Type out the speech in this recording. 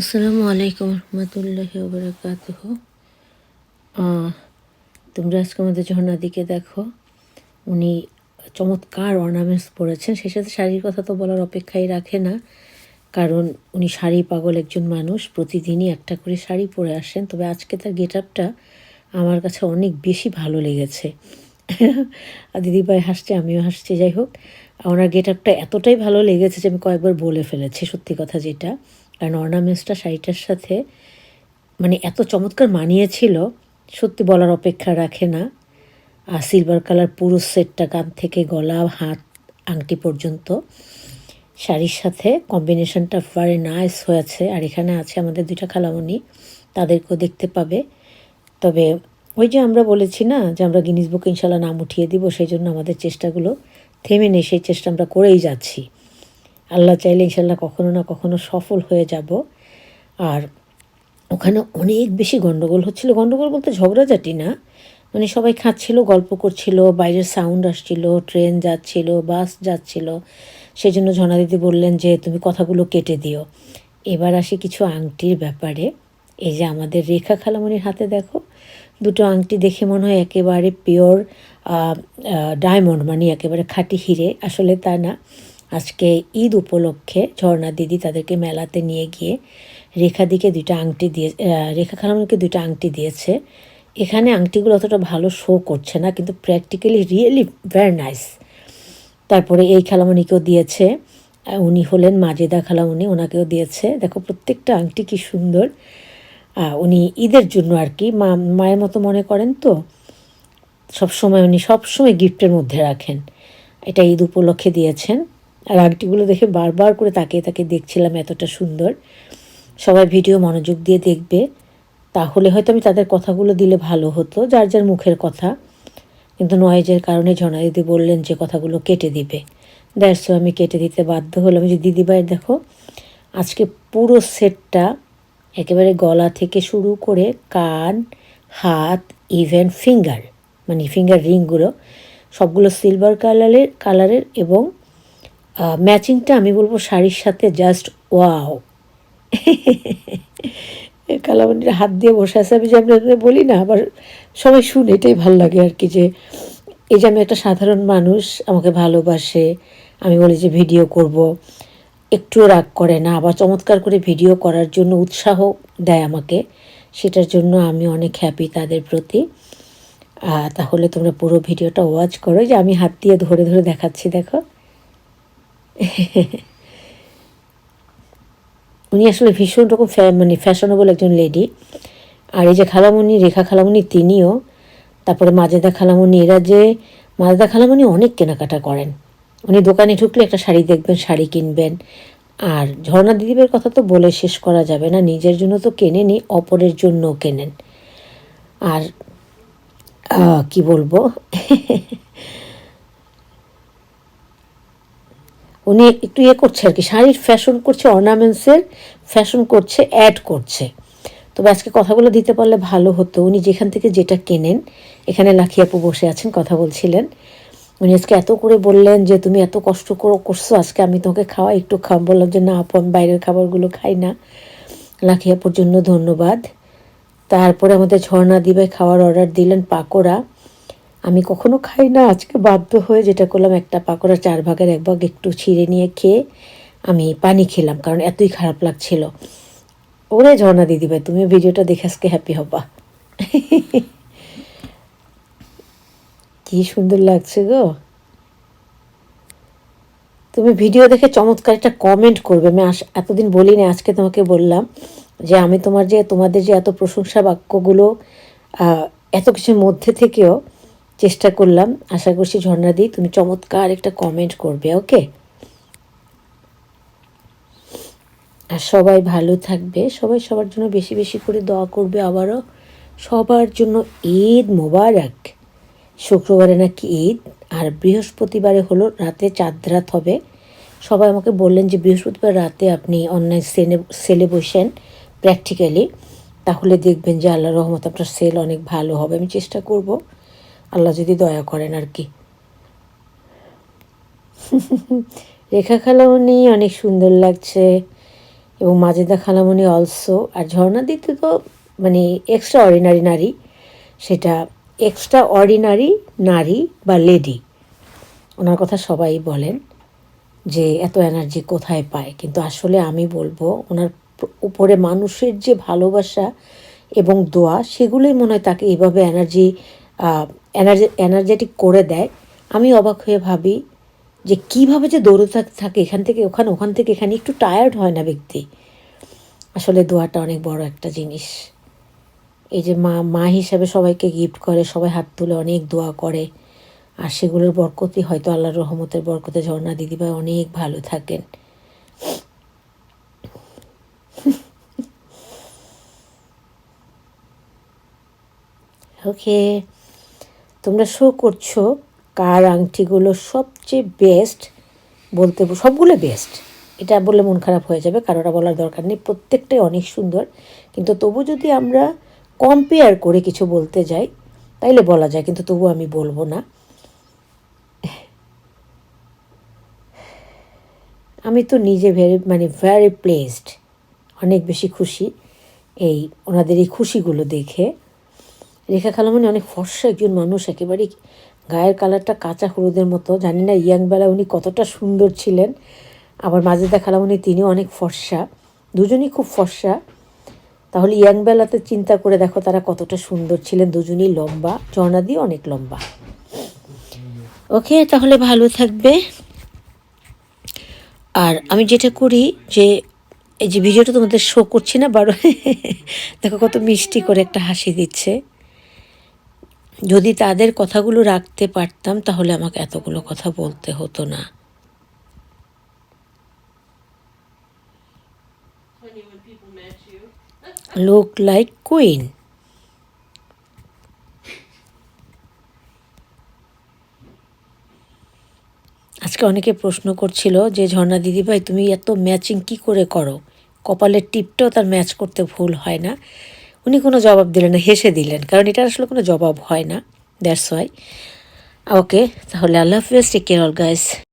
আসসালামু আলাইকুম রহমতুল্লাহ বরকাতুহ। তোমরা আজকে আমাদের ঝর্ণাদিকে দেখো। উনি চমৎকার অর্নামেন্টস পরেছেন। সেই সাথে শাড়ির কথা তো বলার অপেক্ষাই রাখে না। কারণ উনি শাড়ি পাগল একজন মানুষ, প্রতিদিনই একটা করে শাড়ি পরে আসেন। তবে আজকে তার গেট আপটা আমার কাছে অনেক বেশি ভালো লেগেছে। আর দিদিভাই হাসছে, আমিও হাসছি, যাই হোক। ওনার গেট আপটা এতটাই ভালো লেগেছে যে আমি কয়েকবার বলে ফেলেছি, সত্যি কথা যেটা। কারণ অর্নামেন্টসটা শাড়িটার সাথে মানে এত চমৎকার মানিয়েছিল, সত্যি বলার অপেক্ষা রাখে না। আর সিলভার কালার পুরো সেটটা কান থেকে গলা, হাত, আংটি পর্যন্ত। শাড়ির সাথে কম্বিনেশনটা ভেরি নাইস হয়েছে। আর এখানে আছে আমাদের দুইটা খালামণি, তাদেরকেও দেখতে পাবে। তবে ওই যে আমরা বলেছি না যে আমরা গিনিস বুকে ইনশাল্লাহ নাম উঠিয়ে দিব, সেই জন্য আমাদের চেষ্টাগুলো থেমে নেই, সেই চেষ্টা আমরা করেই যাচ্ছি। আল্লাহ চাইলে ইনশাল্লাহ কখনো না কখনো সফল হয়ে যাব। আর ওখানে অনেক বেশি গণ্ডগোল হচ্ছিল। গণ্ডগোল বলতে ঝগড়াঝাটি না। মানে সবাই খাচ্ছিল, গল্প করছিল, বাইরের সাউন্ড আসছিল ট্রেন যাচ্ছিল বাস যাচ্ছিল। সেই জন্য ঝনাদিদি বললেন যে, তুমি কথাগুলো কেটে দিও। এবার আসি কিছু আংটির ব্যাপারে। এই যে আমাদের রেখা খালামণির হাতে দেখো, দুটো আংটি দেখে মনে হয় একেবারে পিওর ডায়মন্ড মানে একেবারে খাঁটি হিরে। আসলে তা না। আজকে ঈদ উপলক্ষে ঝর্ণা দিদি তাদেরকে মেলাতে নিয়ে গিয়ে রেখা দিকে দুইটা আংটি দিয়ে রেখা খালামকে দুইটা আংটি দিয়েছে। এখানে আংটিগুলো অতটা ভালো শো করছে না, কিন্তু প্র্যাকটিক্যালি রিয়েলি ভেরি নাইস তারপরে এই খালামণিকেও দিয়েছে উনি হলেন মাজেদা খালামণি ওনাকেও দিয়েছে। দেখো প্রত্যেকটা আংটি কি সুন্দর। উনি ঈদের জন্য আর কি, মা, মায়ের মতো মনে করেন তো। সবসময় উনি সবসময় গিফটের মধ্যে রাখেন। এটা ঈদ উপলক্ষে দিয়েছেন। আর আংটিগুলো দেখে বারবার করে তাকিয়ে তাকে দেখছিলাম এতটা সুন্দর। সবাই ভিডিও মনোযোগ দিয়ে দেখবে। তাহলে হয়তো আমি তাদের কথাগুলো দিলে ভালো হতো, যার যার মুখের কথা। কিন্তু নয়েজের কারণে ঝনা দিদি বললেন যে কথাগুলো কেটে দিবে। দ্যাটস আমি কেটে দিতে বাধ্য হলাম। যে দিদিভাইয়ের দেখো, আজকে পুরো সেটটা একেবারে গলা থেকে শুরু করে কান, হাত ইভেন ফিঙ্গার মানে ফিঙ্গার রিংগুলো সবগুলো সিলভার কালারের কালারের এবং ম্যাচিংটা আমি বলব শাড়ির সাথে জাস্ট ওয়াও কালামন্ডির হাত দিয়ে বসে আছে, আমি যে আপনাদের বলি না, আবার সবাই শুনে এটাই ভালো লাগে আর কি যে, এই যে আমি একটা সাধারণ মানুষ, আমাকে ভালোবাসে, আমি বলি যে ভিডিও করব, একটুও রাগ করে না, আবার চমৎকার করে ভিডিও করার জন্য উৎসাহ দেয় আমাকে, সেটার জন্য আমি অনেক হ্যাপি তাদের প্রতি। তাহলে তোমরা পুরো ভিডিওটা ওয়াচ করো যে আমি হাত দিয়ে ধরে ধরে দেখাচ্ছি, দেখো। উনি আসলে ভীষণ রকম মানে ফ্যাশনেবল একজন লেডি আর এই যে খালামণি রেখা খালামণি তিনিও, তারপরে মাজেদা খালামণি এরা যে মাজেদা খালামণি অনেক কেনাকাটা করেন। উনি দোকানে ঢুকলে একটা শাড়ি দেখবেন, শাড়ি কিনবেন। আর ঝর্ণা দিদিবের কথা তো বলে শেষ করা যাবে না, নিজের জন্য তো কেনেনি, অপরের জন্যও কেনেন। আর কি বলব? উনি একটু ইয়ে করছে আর কি, শাড়ির ফ্যাশন করছে অর্নামেন্টসের ফ্যাশন করছে অ্যাড করছে। তবে আজকে কথাগুলো দিতে পারলে ভালো হতো। উনি যেখান থেকে যেটা কেনেন, এখানে লাখিয়াপু বসে আছেন, কথা বলছিলেন। উনি আজকে এত করে বললেন যে, তুমি এত কষ্ট করো, করছ, আজকে আমি তোমাকে খাওয়া, একটু খাওয়া বললাম যে, না আপু, আমি বাইরের খাবারগুলো খাই না। লাখিয়াপুর জন্য ধন্যবাদ। তারপরে আমাদের ঝর্ণা দিবে, খাওয়ার অর্ডার দিলেন পাকোড়া। আমি কখনো খাই না। আজকে বাধ্য হয়ে যেটা করলাম, একটা পাকোড়া চার ভাগের এক ভাগ একটু ছিঁড়ে নিয়ে খেয়ে আমি পানি খেলাম, কারণ এতই খারাপ লাগছিল। ওরে ঝর্ণা দিদি ভাই, তুমি ভিডিওটা দেখে আজকে হ্যাপি হবা। কি সুন্দর লাগছে গো। তুমি ভিডিও দেখে চমৎকার একটা কমেন্ট করবে। আমি এতদিন বলিনি, আজকে তোমাকে বললাম যে আমি তোমার যে তোমাদের যে এত প্রশংসা বাক্যগুলো এত কিছুর মধ্যে থেকেও চেষ্টা করলাম। আশা করছি ঝর্ণা দি তুমি চমৎকার একটা কমেন্ট করবে ওকে আর সবাই ভালো থাকবে। সবাই সবার জন্য বেশি বেশি করে দোয়া করবে আবারও। সবার জন্য ঈদ মোবারক। শুক্রবারে নাকি ঈদ, আর বৃহস্পতিবারে হলো রাতে চাঁদ রাত হবে। সবাই আমাকে বললেন যে বৃহস্পতিবার রাতে আপনি অনলাইন সেলে সেলে বসেন প্র্যাকটিক্যালি তাহলে দেখবেন যে আল্লাহ রহমত আপনার সেল অনেক ভালো হবে। আমি চেষ্টা করব। আল্লাহ যদি দয়া করেন আর কি। রেখা খালামণি অনেক সুন্দর লাগছে এবং মাজেদা খালামণি অলসো আর ঝর্ণা দিতে তো মানে এক্সট্রা অর্ডিনারি নারী, সেটা এক্সট্রা অর্ডিনারি নারী বা লেডি ওনার কথা সবাই বলেন যে এত এনার্জি কোথায় পায়, কিন্তু আসলে আমি বলব ওনার উপরে মানুষের যে ভালোবাসা এবং দোয়া, সেগুলোই মনে হয় তাকে এইভাবে এনার্জি এনার্জি এনার্জেটিক করে দেয়, আমি অবাক হয়ে ভাবি যে কীভাবে যে দৌড়তে থাক- এখান থেকে, ওখানে ওখান থেকে এখানে একটু টায়ার্ড হয় না ব্যক্তি। আসলে দোয়াটা অনেক বড় একটা জিনিস। এই যে মা মা হিসাবে সবাইকে গিফট করে, সবাই হাত তুলে অনেক দোয়া করে, আর সেগুলোর বরকতি হয়তো আল্লাহর রহমতের বরকতে ঝর্ণা দিদিভাই অনেক ভালো থাকেন। ওকে তোমরা শো করছ কার আংটিগুলো সবচেয়ে বেস্ট বলতে সবগুলো বেস্ট এটা বললে মন খারাপ হয়ে যাবে কারোটা বলার দরকার নেই, প্রত্যেকটাই অনেক সুন্দর। কিন্তু তবু যদি আমরা কম্পেয়ার করে কিছু বলতে যাই, তাইলে বলা যায়, কিন্তু তবু আমি বলব না। আমি তো নিজে ভেরি মানে ভেরি প্লেসড অনেক বেশি খুশি এই ওনাদের এই খুশিগুলো দেখে। রেখা খালামণি অনেক ফর্সা একজন মানুষ, একেবারেই গায়ের কালারটা কাঁচা হলুদের মতো। জানি না ইয়াং বেলা উনি কতটা সুন্দর ছিলেন। আবার মাজেদা খালামণি তিনিও অনেক ফর্সা। দুজনই খুব ফর্সা। তাহলে ইয়াং বেলাতে চিন্তা করে দেখো তারা কতটা সুন্দর ছিলেন। দুজনই লম্বা ঝর্ণাদি অনেক লম্বা। ওকে, তাহলে ভালো থাকবে। আর আমি যেটা করি যে, এই যে ভিডিওটা তোমাদের শো করছি না, বারো দেখো কত মিষ্টি করে একটা হাসি দিচ্ছে। যদি তাদের কথাগুলো রাখতে পারতাম, তাহলে আমাকে এতগুলো কথা বলতে হতো না. লুক লাইক কুইন আজকে অনেকে প্রশ্ন করছিল যে, ঝর্ণা দিদিভাই, তুমি এত ম্যাচিং কি করে করো? কপালের টিপটাও তার ম্যাচ করতে ভুল হয় না। উনি কোনো জবাব দিলেন না, হেসে দিলেন। কারণ এটা আসলে কোনো জবাব হয় না দ্যাটস ওয়াই ওকে তাহলে আল্লাহ হাফিজ টেক কেয়ার অল গাইস